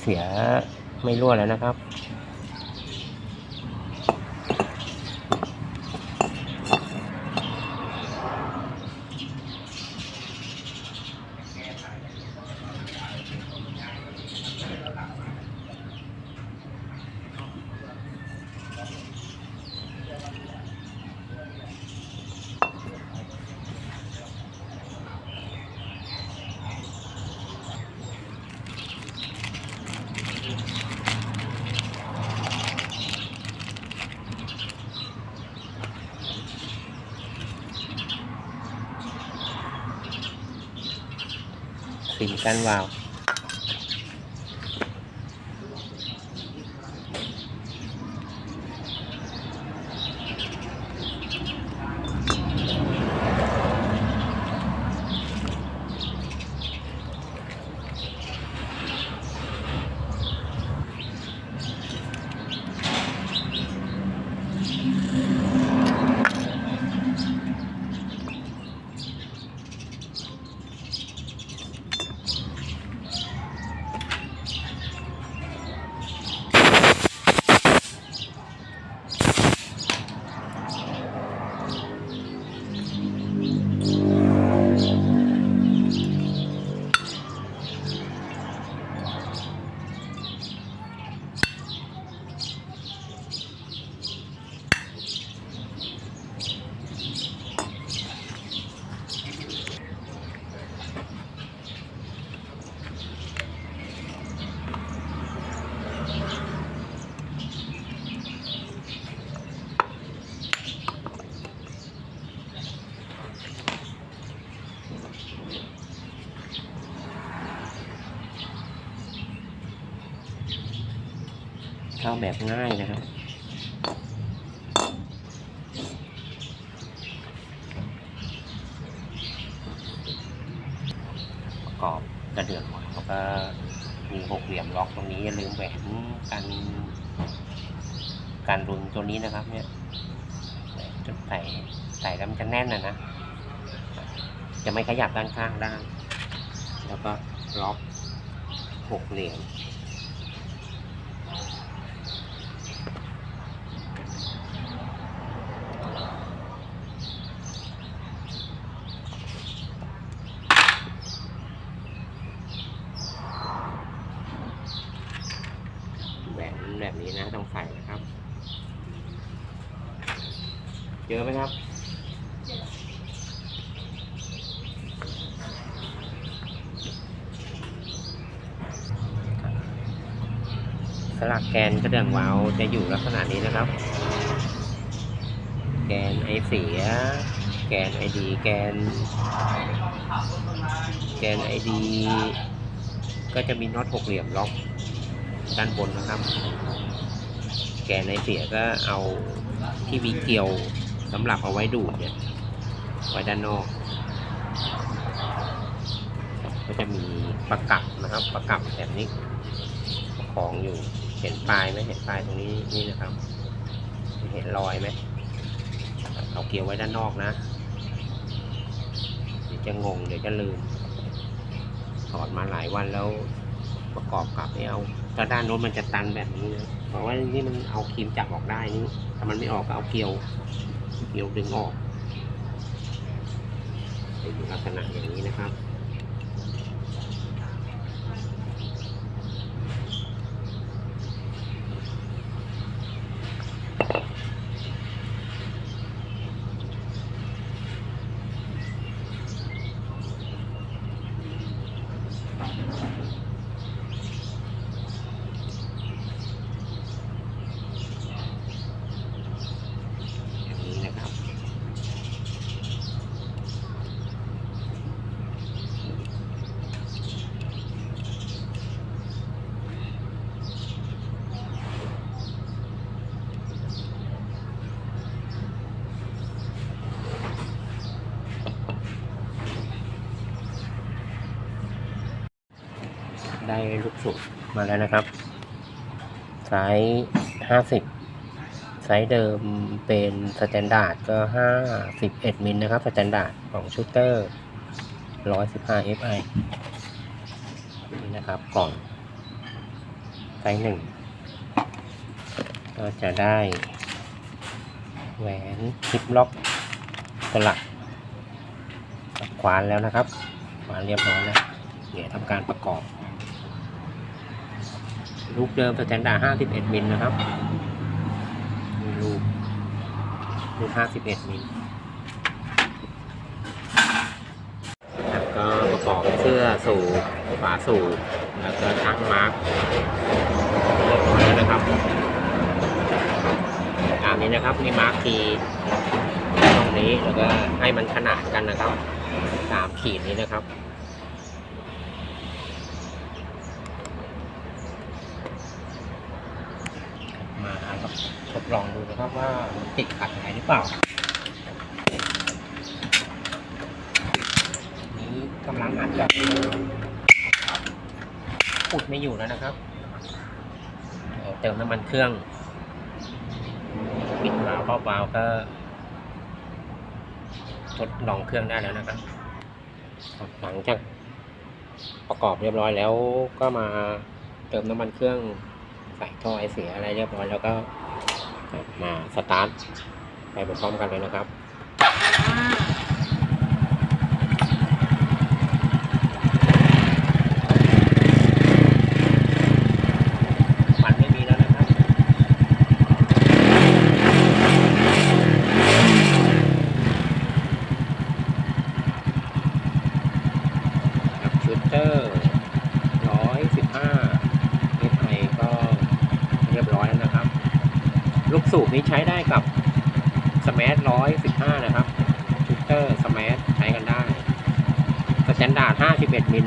เสียไม่รั่วแล้วนะครับ สิ่งกันวาวาแบบง่ายนะครับประกอบกระเดื่องแล้วก็มีหกเหลี่ยมล็อกตรงนี้อย่าลืมแหวนกันการรุนตัวนี้นะครับ เนี่ยจุดใส่ใส่แล้วมันจะแน่นนะนะจะไม่ขยับด้านข้างได้ แล้วก็ล็อกหกเหลี่ยม แหวน แบบนี้นะต้องใส่นะครับ เจอไหมครับสลักแกนกระเดื่องวาวจะอยู่ลักษณะนี้นะครับ แกนไอเสีย แกนไอดีแกน แกนไอดีก็จะมีน็อตหกเหลี่ยมล็อก ด้านบนนะครับ แกนไอเสียก็เอาที่มีเกลียวสำหรับเอาไว้ดูดเนี่ยไว้ด้านนอก ก็จะมีประกับนะครับประกับแบบนี้ประคองอยู่เห็นปลายไหมเห็นปลายตรงนี้นี่นะครับเห็นรอยไหมเอาเกลียวไว้ด้านนอกนะเดี๋ยวจะงงเดี๋ยวจะลืมถอดมาหลายวันแล้วประกอบกับไม่เอา ก็ด้านโน้นมันจะตันแบบนี้นะเพราะว่านี่มันเอาครีมจับออกได้นี่ถ้ามันไม่ออกก็เอาเกลียว เกลียวดึงออกเป็นลักษณะอย่างนี้นะครับ ได้ลูกสุกมาแล้วนะครับ ไซส์ห้าสิบไซส์เดิมเป็นสแตนดาร์ดก็ห้าสิบเอ็ดมิลนะครับสแตนดาร์ดของชูเตอร์ร้อยสิบห้า FI นี่นะครับกล่องไซส์หนึ่งก็จะได้แหวนคลิปล็อกสลักขวานแล้วนะครับขวานเรียบร้อยแล้วเดี๋ยวทำการประกอบ ลูกเดิมสแตนดาร์ด51มิลนะครับมีลูกลูก51มิลแล้วก็ประกอบเสื้อสูบฝาสูบแล้วก็ทั้งมาร์กเรียบร้อยแล้วนะครับตามนี้นะครับนี่มาร์กทีตรงนี้แล้วก็ให้มันขนาดกันนะครับสามขีดนี้นะครับ มาครับทด ลองดูนะครับว่าติดขัดอะไรหรือเปล่านี้กำลังอัดกับอุดไม่อยู่แล้วนะครับ เติมน้ำมันเครื่องปิดวาล์วครอบวาล์วก็ทดลองเครื่องได้แล้วนะครับครับ หลังจากประกอบเรียบร้อยแล้วก็มาเติมน้ำมันเครื่องใส่ท่อไอเสียอะไรเรียบร้อยแล้วก็ มาสตาร์ทไปพร้อมกันเลยนะครับ มันไม่มีแล้วนะครับ กับชูเตอร์ร้อยสิบห้าเอฟไอก็เรียบร้อยแล้วนะครับ ลูก สูบนี้ใช้ได้กับสมาร์ทร้อยสิบห้านะครับชูเตอร์สมาร์ทใช้กันได้สแตนดาร์ดห้าสิบเอ็ดมิล